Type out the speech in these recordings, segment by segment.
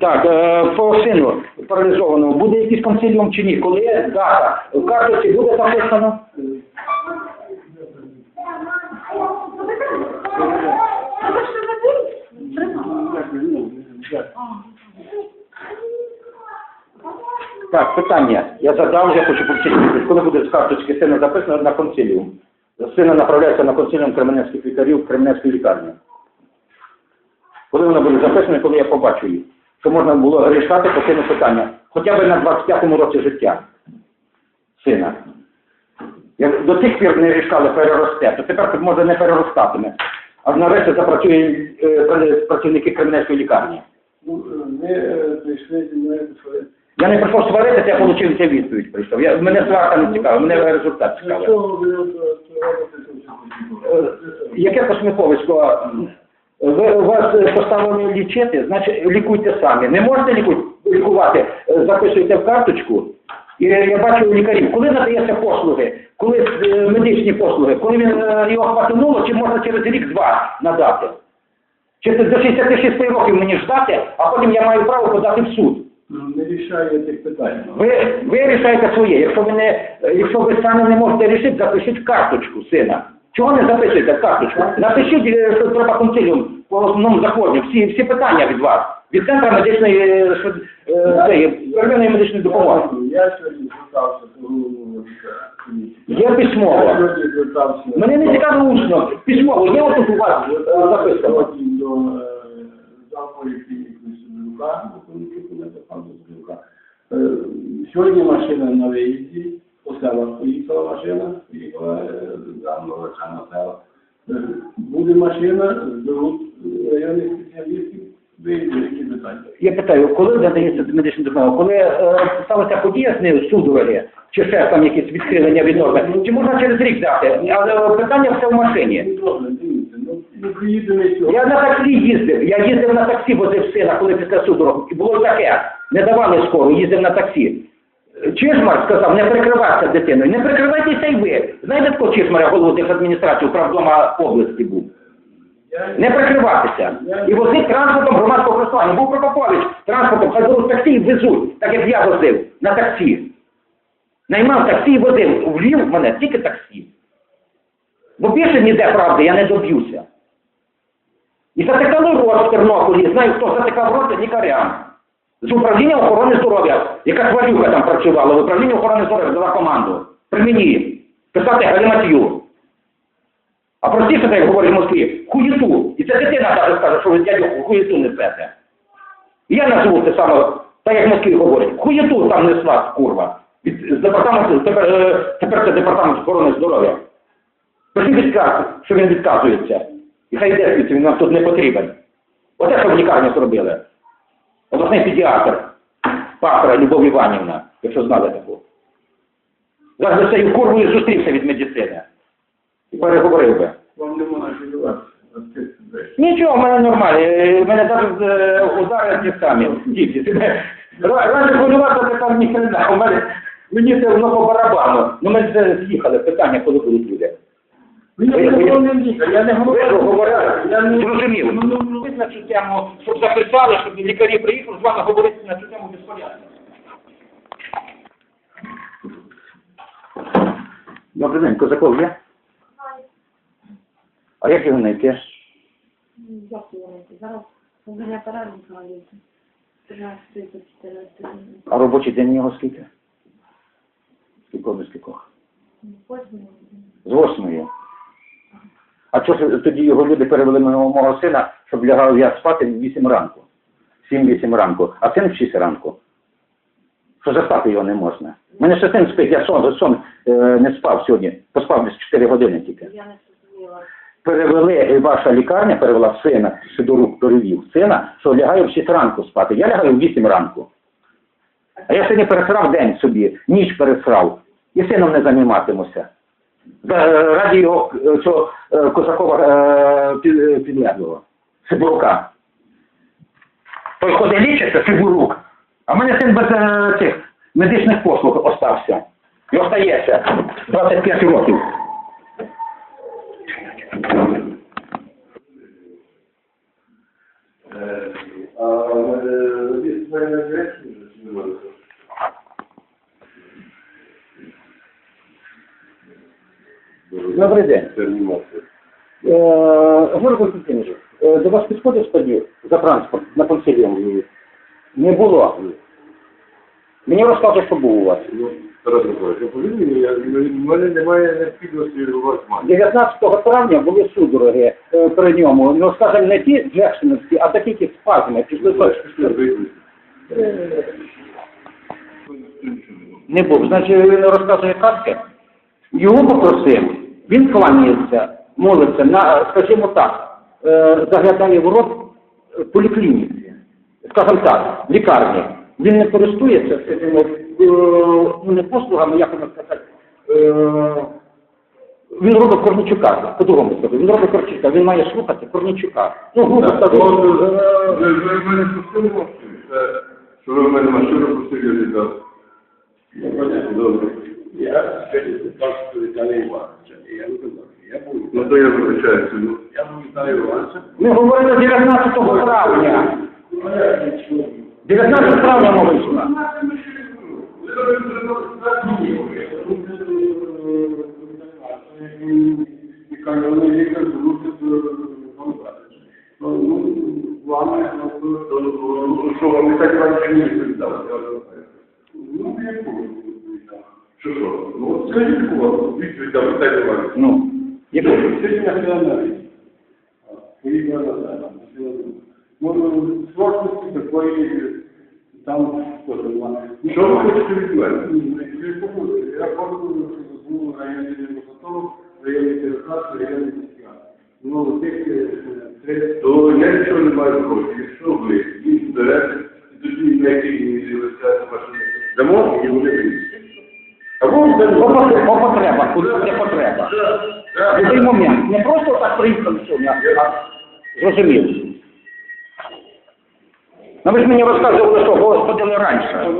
Так, е, по сину паралізованого буде якийсь консиліум чи ні? Коли є дата? В карточці буде записано? Так, питання. Я задав, я хочу почути. Коли буде з карточки сина записано на консиліум? Сина направляється на консиліум кременецьких лікарів в Кременецьку лікарню. Коли вона буде записана, коли я побачу її? Що можна було рішати по сину питання. Хоча б на 25-му році життя сина. Як до тих пір не рішали переросте, то тепер може не переростатиме. А нарешті запрацює е, працівники Кременецької лікарні. Ну, Ми е, прийшли зі мною, що Я не прийшов сваритися, я отримав цю відповідь прийшов. Я, мене сварка не цікава, мене результат цікавий. Е, Яке посміховисько? Ви у вас е, поставлено лічити, значить лікуйте самі. Не можете ліку- лікувати, е, записуйте в карточку. І я бачу у лікарів, коли надаються послуги, коли е, медичні послуги, коли він його хватануло, чи можна через рік-два надати? Чи це до 66 років мені ждати, а потім я маю право подати в суд. Не рішає тих питань. Ви, ви рішаєте своє. Якщо ви не, якщо ви самі не можете рішити, запишіть карточку сина. Чого не записуєте в карточку? Напишіть, е, що треба консиліум по основному законі. Всі, всі питання від вас. Від центру медичної е, е, первинної медичної допомоги. Я сьогодні звертався до головного лікаря комісії. Є Я сьогодні звертався. Мене не цікаво усно. Письмово. Є отут у вас е, записано. Сьогодні до е, завтої клініки Сидорука, до клініки Кулета Сидорука. Е, Сьогодні машина на виїзді, по селах поїхала машина, поїхала е, за Новача на. Е, Буде машина, зберуть районних спеціалістів, виїзді, які питання. Я питаю, коли надається медична допомога? Коли е, сталася подія з нею судороги, чи ще там якісь відхилення від норми, чи можна через рік дати? Але питання все в машині. Ну, добре, дивіться, ну, ну сьогодні. Я на таксі їздив. Я їздив на таксі, возив сина, коли після судорог. І було таке. Не давали скоро, їздив на таксі. Чишмар сказав, не прикривайся дитиною. Не прикривайтеся й ви. Знаєте такого Чишмаря, голову адміністрації управдома області був? Не прикриватися. І возить транспортом громадського користування. Був Прокопович транспортом, хай беруть таксі і везуть, так як я возив на таксі. Наймав таксі і возив. Влів мене тільки таксі. Бо більше ніде правди я не доб'юся. І затикали рот в Тернополі, знаю, хто затикав рот лікарям. З управління охорони здоров'я, яка хвалюка там працювала, в управлінні охорони здоров'я дала команду. При мені. Писати галіматію. А простіше, так як говорять в Москві, хуєту. І це дитина навіть скаже, що ви дядю хуєту несете. І я назву це саме, так як в Москві говорять, хуєту там несла, курва. Від, з департаменту, тепер, е, тепер це департамент охорони здоров'я. Пиши відказ, що він відказується. І хай звідси, він нам тут не потрібен. Оце, що в лікарні зробили. Обласний педіатр, Пахара Любов Іванівна, якщо знали таку. Зараз би цією курвою зустрівся від медицини. І переговорив би. Вам не можна хвилюватися. Нічого, в мене нормально. Е, в мене навіть е, удари ті самі. Діти. Ра- Раніше хвилюватися це там ні хрена. У мене мені це воно по барабану. Ну ми з'їхали. Питання, коли будуть люди. Ну, я не лікар, я не Ви ж говорю. Я не... зрозумів. Ну, ну, ну. Ви на цю тему, щоб записали, щоб лікарі приїхали з вами говорити на цю тему безпорядно. Добрий день, Козаков є? А як його знайти? Як його знайти? Зараз мене апарат відмовився. 13 14 А робочий день у нього скільки? Скільки до скількох? Восьмий. З восьмої. А чого ж тоді його люди перевели мого мого сина, щоб лягав я спати в 8 ранку? 7-8 ранку, а син в 6 ранку. Що заспати його не можна. Мене ще син спить, я сон, сон е, не спав сьогодні, поспав десь 4 години тільки. Я не зрозуміла. Перевели, е, ваша лікарня перевела сина, Сидорук перевів сина, що лягаю в 6 ранку спати. Я лягаю в 8 ранку. А я сьогодні пересрав день собі, ніч пересрав. І сином не займатимуся. Е, Раді його цього Косакова е, е, підлеглого, Сибурука. Той ходить лічиться, Сибурук. А в мене син без цих медичних послуг остався. І остається 25 років. Е, А е, Добрий день. Е, Георгій Константинович, е, до вас підходив стадію за транспорт на консиліум? Не було. Мені розказують, що був у вас. Ну, Тарас Миколаївич, в мене немає необхідності у вас мати. 19 травня були судороги е, при ньому. Ну, скажімо, не ті джексоновські, а такі які спазми. Пішли з- Не був. Значить, він розказує казки. Його попросив, він кланяється, молиться на, скажімо так, е, заглядає в рот е, поліклініці, скажімо так, лікарні. Він не користується скажімо, е, ну, не послугами, як воно сказати. е, Він робить Корнічука, по-другому скажу, він робить Корнічука, він має слухати Корнічука. Ну, грубо Так, е, Ви мене пустили? Це, Що ви в мене машину пустили віддав? Добре. Я сьогодні питав Віталія Івановича, і я. Я був. Ну то я вибачаюся. Ну, Я Віталія Івановича. ми говорили 19 травня. 19 травня лікар зрушить Ну, Що вам не так раніше не відповідав? ну, я був. Що що? Ну, от скажіть, кого? Відповідь дав Віталій Іванович. Ну, яку? Сьогодні на фіналі. Поїхали назад. Ну, сложності такої, там, що там, немає. Що ви хочете від мене? Я щоб був районний демократор, районний телекаст, районний фестиваль. Ну, тих е, То я нічого не маю проти. По потре- по потребах, куди де потреба. В той момент. Не просто так приїхав сьогодні, а зрозумів. Ну ви ж мені розказували, що господили раніше.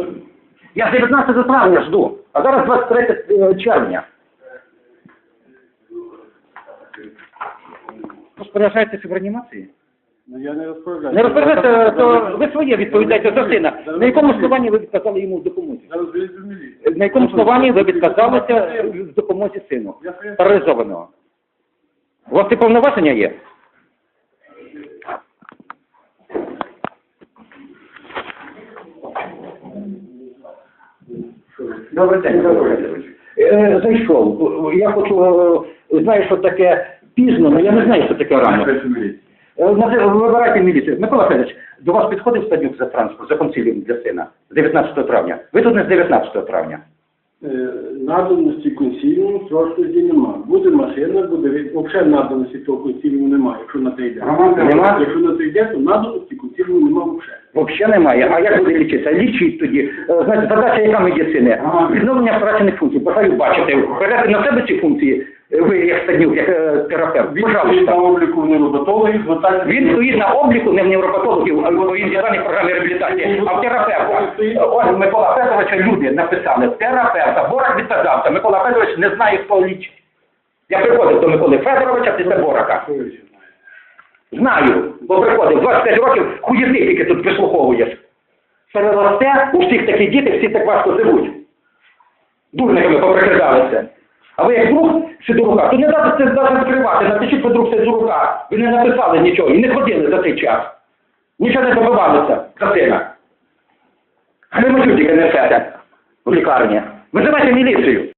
Я з 19 травня жду, а зараз 23 червня. Розпоряджаєтеся в реанімації? Ну, я не розповідаю. Не розпоряджаєте, то ви своє відповідаєте за сина. На якому основанні ви відказали йому в допомозі? Зараз вийду в міліцію. На якому основанні ви відказалися в допомозі сину? Паралізованого. У вас ці повноваження є? Добрий день, добрий день. Е, Зайшов. Я хочу, е, знаю, що таке пізно, але я не знаю, що таке рано. Вибирайте міліцію. Микола Федорович, до вас підходив стадюк за транспорт, за консиліум для сина 19 травня. Ви тут не з 19 травня. Е, Наданості консиліуму срочності нема. Буде машина, буде взагалі наданості того консиліуму немає, якщо на те йде. Нема? Якщо на те йде, то наданості консиліуму нема взагалі. Взагалі немає. А як буде лічитися? Лічіть тоді. Е, Знаєте, задача яка медицини? Відновлення втрачених функцій. Бажаю бачити. Берете на себе ці функції, е, ви як стаднюк, як е, терапевт. Він стоїть на Пожалуйста. обліку в невропатологів, звертайтеся. Він стоїть на обліку не в невропатологів, а в індивідуальній програмі реабілітації, а в терапевта. Ось Микола Федоровича люди написали, терапевта, Борак відказався. Микола Федорович не знає, хто лічить. Я приходив до Миколи Федоровича після Борака. Знаю, бо приходив 25 років, хуєти тільки тут прислуховуєш. Переросте, у всіх такі діти, всі так важко живуть. Дурниками поприкидалися. А ви як друг Сидорука, то не дати це навіть скривати, напишіть ви друг Сидорука. Ви не написали нічого і не ходили за цей час. Нічого не добивалися за сина. не несете в лікарні. Визивайте міліцію.